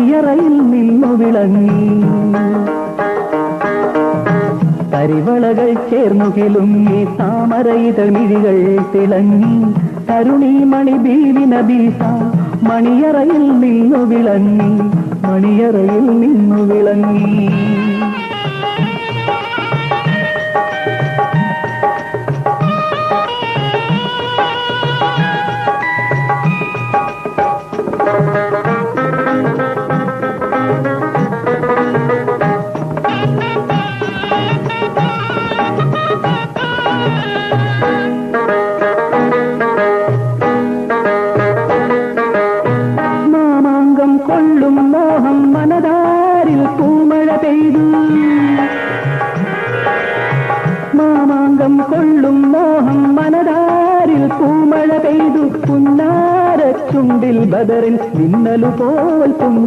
ഇയറയിൽ നിന്നു വിളങ്ങി. കരിവളകൾ ചേർന്നു ഈ താമരയിതൾ മിഴികൾ തിളങ്ങി. തരുണി മണി ബീവിന ബീസ മണിയറയിൽ നിന്നു വിളങ്ങി. മണിയറയിൽ നിന്നു വിളങ്ങി. മാമാങ്കം പൂമഴ പെയ്തു. മാമാങ്കം കൊള്ളും മോഹം മനതാരിൽ പൂമഴ പെയ്തു. പുന്നാരച്ചുണ്ടിൽ ബദറിൽ മിന്നലുപോൽ തുമ്പി